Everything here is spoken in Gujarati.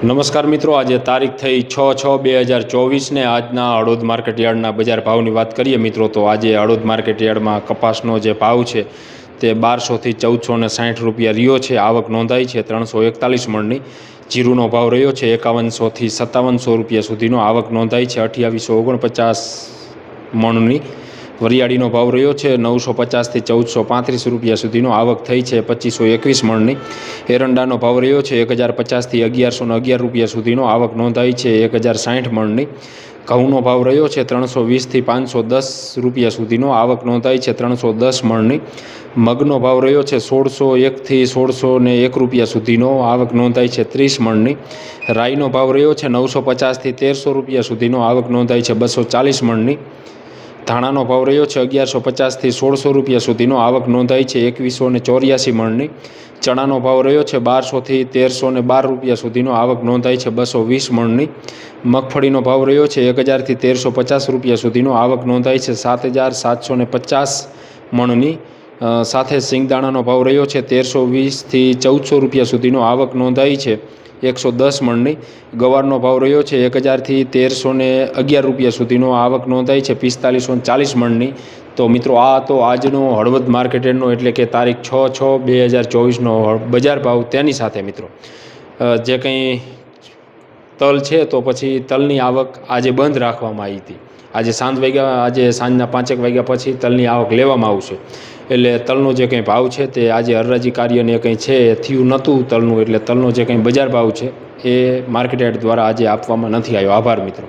નમસ્કાર મિત્રો, આજે તારીખ થઈ છ છ બે હજાર ચોવીસને આજના હળોદ માર્કેટયાર્ડના બજાર ભાવની વાત કરીએ મિત્રો, તો આજે હળોદ માર્કેટયાર્ડમાં કપાસનો જે ભાવ છે તે બારસોથી ચૌદસો ને સાઠ રૂપિયા રહ્યો છે. આવક નોંધાઈ છે ત્રણસો એકતાલીસ મણની. જીરુનો ભાવ રહ્યો છે એકાવનસોથી સત્તાવનસો રૂપિયા સુધીનો. આવક નોંધાઈ છે અઠ્યાવીસો ઓગણપચાસ મણની. વરિયાળીનો ભાવ રહ્યો છે. નવસો પચાસથી ચૌદસો પાંત્રીસ રૂપિયા સુધીનો આવક થઈ છે. પચીસો એકવીસ મણની એરંડાનો ભાવ રહ્યો છે. એક હજાર પચાસથી અગિયારસો ને અગિયાર રૂપિયા સુધીનો આવક નોંધાઈ છે. એક હજાર સાઠ મણની ઘઉંનો ભાવ રહ્યો છે. ત્રણસો વીસથી પાંચસો દસ રૂપિયા સુધીનો આવક નોંધાઈ છે. ત્રણસો દસ મણની મગનો ભાવ રહ્યો છે. સોળસો એકથી સોળસો ને એક રૂપિયા સુધીનો આવક નોંધાઈ છે. ત્રીસ મણની રાઈનો ભાવ રહ્યો છે. નવસો પચાસથી તેરસો રૂપિયા સુધીનો આવક નોંધાઈ છે. બસો ચાલીસ મણની ધાણાનો ભાવ રહ્યો છે અગિયારસો પચાસથી સોળસો રૂપિયા સુધીનો. આવક નોંધાઈ છે એકવીસો ને ચોર્યાસી મણની. ચણાનો ભાવ રહ્યો છે બારસોથી તેરસો ને બાર રૂપિયા સુધીનો. આવક નોંધાઈ છે બસો વીસ મણની. મગફળીનો ભાવ રહ્યો છે એક હજારથી તેરસો પચાસ રૂપિયા સુધીનો. આવક નોંધાઈ છે સાત હજાર સાતસો ને પચાસ મણની. સાથે સિંગદાણાનો ભાવ રહ્યો છે તેરસો વીસથી ચૌદસો રૂપિયા સુધીનો. આવક નોંધાઈ છે એકસો દસ મણની. ગવારનો ભાવ રહ્યો છે એક હજારથી તેરસો અગિયાર રૂપિયા સુધીનો. આવક નોંધાઈ છે પિસ્તાલીસો ચાલીસ મણની. તો મિત્રો, આ તો આજનો હળવદ માર્કેટનો એટલે કે તારીખ છ છ બે હજાર ચોવીસનો બજાર ભાવ તેની સાથે મિત્રો. જે કંઈ તલ છે, તો પછી તલની આવક આજે બંધ રાખવામાં આવી હતી. આજે સાંજ વાગ્યા, આજે સાંજના પાંચેક વાગ્યા પછી તલની આવક લેવામાં આવશે. એટલે તલનો જે કંઈ ભાવ છે તે આજે હરરાજી કાર્યને કંઈ છે, થયું નહોતું તલનું, એટલે તલનો જે કંઈ બજાર ભાવ છે, એ માર્કેટ દ્વારા આજે આપવામાં નથી આવ્યો. આભાર મિત્રો.